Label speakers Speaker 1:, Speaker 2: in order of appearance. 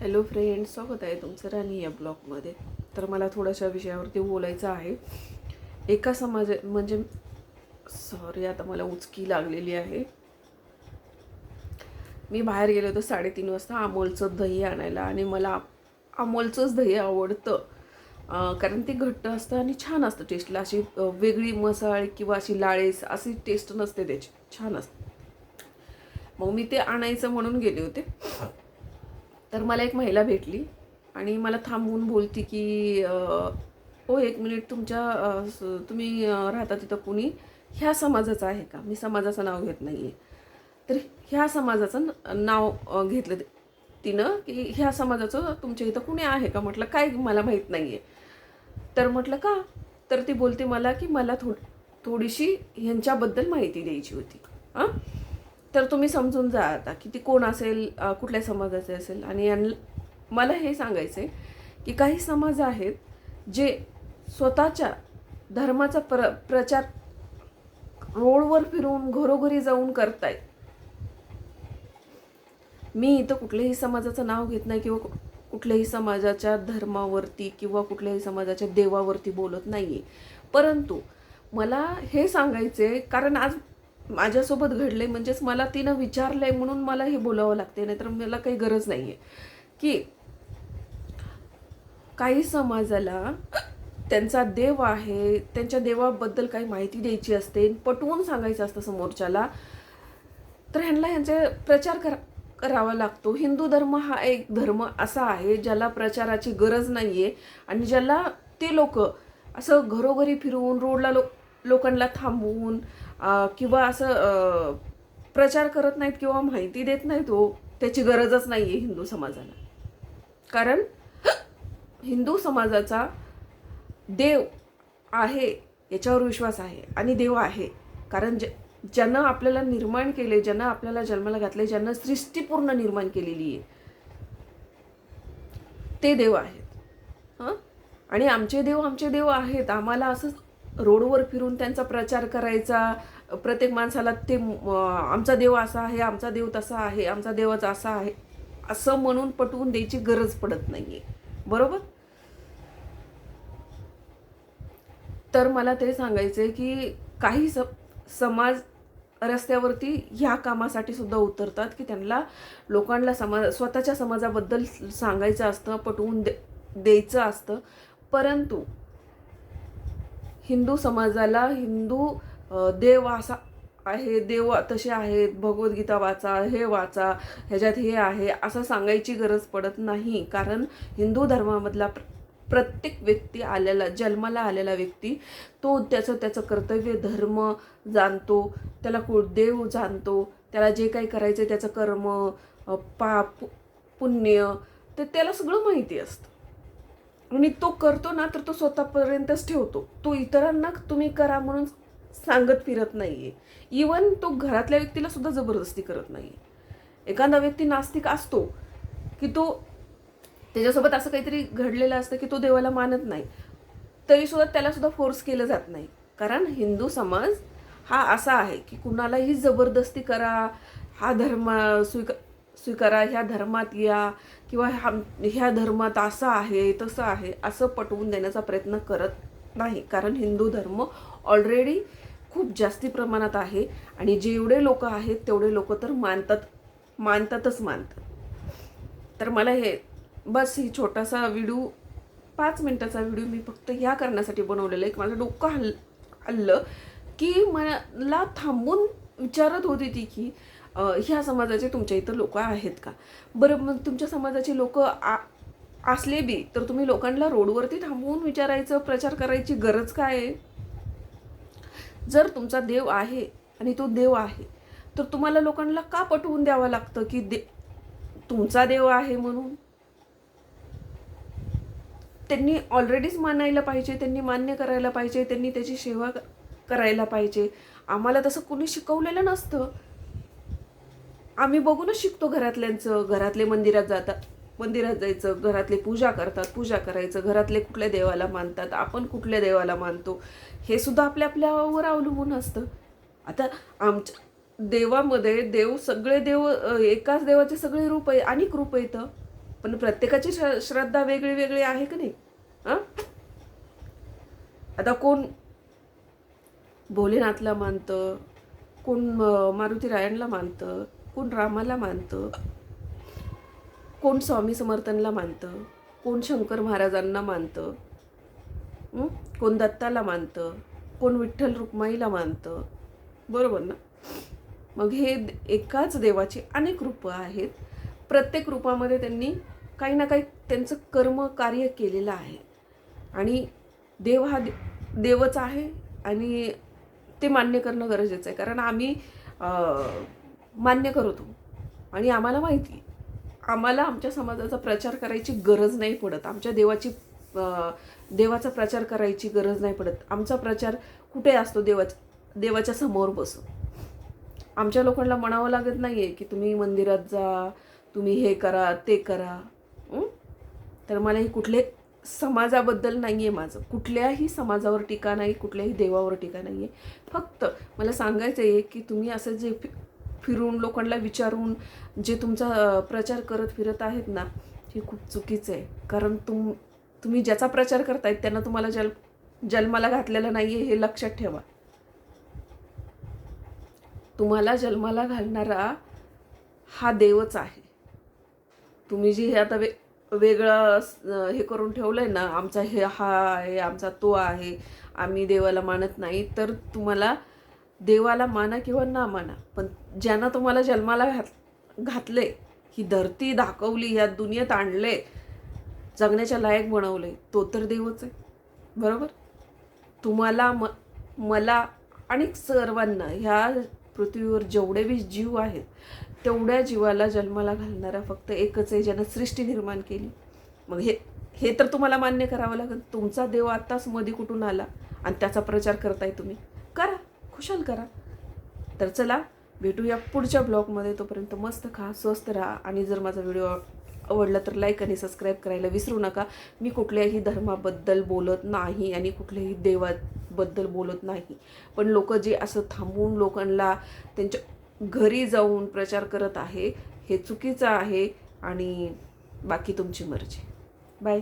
Speaker 1: Hello friend स्वागत आहे तुमचं राणी या ब्लॉगमध्ये तर मला थोड्याशा विषयावरती बोलायचं आहे. एका समाज म्हणजे सॉरी आता मला उचकी लागलेली आहे. मी बाहेर गेले होते साडेतीन वाजता अमोलचं दही आणायला आणि मला अमोलचंच दही आवडतं. कारण ते घट्ट असतं आणि छान असतं टेस्टला अशी वेगळी मसाळ किंवा अशी लाळेस अशी टेस्ट नसते त्याची. छान असते. मग मी ते आणायचं म्हणून गेले होते. तर मला एक महिला भेटली आणि मला थांबवून बोलती की हो एक मिनिट तुमच्या तुम्ही राहता तिथं कुणी ह्या समाजाचं आहे का? मी समाजाचं नाव घेत नाही आहे तर ह्या समाजाचं नाव घेतलं तिनं की ह्या समाजाचं तुमच्या इथं कुणी आहे का? म्हटलं काय मला माहीत नाही आहे तर म्हटलं का? तर ती बोलते मला की मला थोड थोडीशी ह्यांच्याबद्दल माहिती द्यायची होती. हां? तर तुम्ही समजून जा आता की ती कोण असेल कुठल्या समाजाचे असेल. आणि यां- मला हे सांगायचं आहे की काही समाज आहेत जे स्वतःच्या धर्माचा प्र प्रचार रोडवर फिरून घरोघरी जाऊन करतायत. मी इथं कुठल्याही समाजाचं नाव घेत नाही किंवा कुठल्याही समाजाच्या धर्मावरती किंवा कुठल्याही समाजाच्या देवावरती बोलत नाही आहे परंतु मला हे सांगायचं आहे कारण आज माझ्यासोबत घडले म्हणजेच मला तिनं विचारलं आहे म्हणून मला हे बोलावं लागते नाहीतर मला काही गरज नाही आहे की काही समाजाला त्यांचा देव आहे त्यांच्या देवाबद्दल काही माहिती द्यायची असते पटवून सांगायचं असतं समोरच्याला तर ह्यांना ह्यांचे प्रचार करा करावा लागतो. हिंदू धर्म हा एक धर्म असा आहे ज्याला प्रचाराची गरज नाही आहे आणि ज्याला ते लोक असं घरोघरी फिरवून रोडला लोक लोकांना थांबवून किंवा असं प्रचार करत नाहीत किंवा माहिती देत नाहीत हो त्याची गरजच नाही आहे हिंदू समाजाला. कारण हिंदू समाजाचा देव आहे याच्यावर विश्वास आहे आणि देव आहे. कारण ज ज्यानं आपल्याला निर्माण केले ज्यानं आपल्याला जन्माला घातले ज्यानं सृष्टी पूर्ण निर्माण केलेली आहे ते देव आहेत. हां? आणि आमचे देव आमचे देव आहेत. आम्हाला असंच रोडवर फिरून त्यांचा प्रचार करायचा. प्रत्येक माणसाला ते आमचा देव असा आहे आमचा देव तसा आहे आमचा देवच असा आहे असं म्हणून पटवून द्यायची गरज पडत नाही आहे बरोबर? तर मला ते सांगायचं आहे की काही स समाज रस्त्यावरती ह्या कामासाठी सुद्धा उतरतात की त्यांना लोकांना समाज स्वतःच्या समाजाबद्दल सांगायचं असतं पटवून दे द्यायचं असतं. परंतु हिंदू समाजाला हिंदू देव असा आहे देव तसे आहेत भगवद्गीता वाचा हे वाचा ह्याच्यात हे आहे असं सांगायची गरज पडत नाही. कारण हिंदू धर्मामधला प्र- प्रत्येक व्यक्ती आलेला जन्माला आलेला व्यक्ती तो त्याचं त्याचं कर्तव्य धर्म जाणतो त्याला कुळदेव जाणतो त्याला जे काही करायचं त्याचं कर्म पाप पुण्य ते त्याला सगळं माहिती असतं. आणि तो करतो ना तर तो स्वतःपर्यंतच ठेवतो. तो इतरांना तुम्ही करा म्हणून सांगत फिरत नाही आहे इवन तो घरातल्या व्यक्तीला सुद्धा जबरदस्ती करत नाही एखादा व्यक्ती नास्तिक असतो की तो त्याच्यासोबत असं काहीतरी घडलेलं असतं की तो देवाला मानत नाही तरीसुद्धा त्यालासुद्धा त्याला सुद्धा फोर्स केलं जात नाही. कारण हिंदू समाज हा असा आहे की कुणालाही जबरदस्ती करा हा धर्म स्वीक स्वीकारा ह्या धर्मात या किंवा ह्या ह्या धर्मात असं आहे तसं आहे असं पटवून देण्याचा प्रयत्न करत नाही. कारण हिंदू धर्म ऑलरेडी खूप जास्ती प्रमाणात आहे आणि जेवढे लोक आहेत तेवढे लोक तर मानतात मानतातच मानतात. तर मला हे बस ही छोटासा व्हिडिओ पाच मिनटाचा व्हिडिओ मी फक्त ह्या करण्यासाठी बनवलेला आहे. माझं डोकं हल हल्लं की मला थांबून विचारत होती ती की ह्या समाजाचे तुमच्या इथं लोक आहेत का? बरं मग तुमच्या समाजाचे लोक आ असले बी तर तुम्ही लोकांना रोडवरती थांबवून विचारायचं प्रचार करायची गरज काय आहे? जर तुमचा देव आहे आणि तो देव आहे तर तुम्हाला लोकांना का पटवून द्यावं लागतं की दे तुमचा देव आहे म्हणून? त्यांनी ऑलरेडीच मानायला पाहिजे त्यांनी मान्य करायला पाहिजे त्यांनी त्याची सेवा करायला पाहिजे. आम्हाला तसं कुणी शिकवलेलं नसतं. आम्ही बघूनच शिकतो घरातल्यांचं घरातले मंदिरात जातात मंदिरात जायचं घरातले पूजा करतात पूजा करायचं घरातले कुठल्या देवाला मानतात आपण कुठल्या देवाला मानतो हे सुद्धा आपल्या आपल्यावर अवलंबून असतं. आता आमच्या देवामध्ये देव सगळे देव एकाच देवाचे सगळे रूप आहे अनेक रूप येतं पण प्रत्येकाची श्रद्धा वेगळी वेगळी आहे का नाही? हां? आता कोण भोलेनाथला मानतं कोण मारुती रायणला मानतं कोण रामाला मानतं? कोण स्वामी समर्थनला मानतं? कोण शंकर महाराजांना मानतं? कोण दत्ताला मानतं? कोण विठ्ठल रुक्माईला मानतं? बरोबर ना? मग हे एकाच देवाची अनेक रूपं आहेत. प्रत्येक रूपामध्ये त्यांनी काही ना काही त्यांचं कर्म कार्य केलेलं आहे. आणि देव हा दे- देवच आहे आणि ते मान्य करणं गरजेचं आहे. कारण आम्ही मान्य करतो आणि आम्हाला माहिती आम्हाला आमच्या समाजाचा प्रचार करायची गरज नाही पडत. आमच्या देवाची देवाचा प्रचार करायची गरज नाही पडत. आमचा प्रचार कुठे असतो देवाच्या देवाच्या समोर बसून? आमच्या लोकांना म्हणावं लागत नाही आहे की तुम्ही मंदिरात जा तुम्ही हे करा ते करा. तर मला हे कुठले समाजाबद्दल नाही आहे माझं. कुठल्याही समाजावर टीका नाही कुठल्याही देवावर टीका नाही आहे फक्त मला सांगायचं आहे की तुम्ही असं जे फिरून लोकांना विचारून जे तुमचा प्रचार करत फिरत आहेत ना हे खूप चुकीचं आहे. कारण तुम तुम्ही ज्याचा प्रचार करतायत त्यांना तुम्हाला जल जन्माला घातलेलं नाही आहे हे लक्षात ठेवा. तुम्हाला जन्माला घालणारा हा देवच आहे. तुम्ही जे हे आता वे वेगळं हे करून ठेवलं आहे ना आमचा हे हा आहे आमचा तो आहे आम्ही देवाला मानत नाही तर तुम्हाला देवाला माना किंवा ना माना पण ज्यानं तुम्हाला जन्माला घात घातले ही धरती दाखवली या दुनियेत आणले जगण्याच्या लायक बनवले तो तर देवच आहे. बरोबर? तुम्हाला म मला आणि सर्वांना ह्या पृथ्वीवर जेवढे बी जीव आहेत तेवढ्या जीवाला जन्माला घालणारा फक्त एकच आहे ज्यानं सृष्टी निर्माण केली. मग हे हे तर तुम्हाला मान्य करावं लागेल. तुमचा देव आत्ताच मध्ये कुठून आला आणि त्याचा प्रचार करताय तुम्ही. खुशाल करा. तर चला भेटूया पुढच्या ब्लॉगमध्ये. तोपर्यंत मस्त खा स्वस्त राहा. आणि जर माझा व्हिडिओ आवडला तर लाईक आणि सबस्क्राईब करायला विसरू नका. मी कुठल्याही धर्माबद्दल बोलत नाही आणि कुठल्याही देवाबद्दल बोलत नाही. पण लोक जे असं थांबून लोकांना त्यांच्या घरी जाऊन प्रचार करत आहे हे चुकीचं आहे आणि बाकी तुमची मर्जी. बाय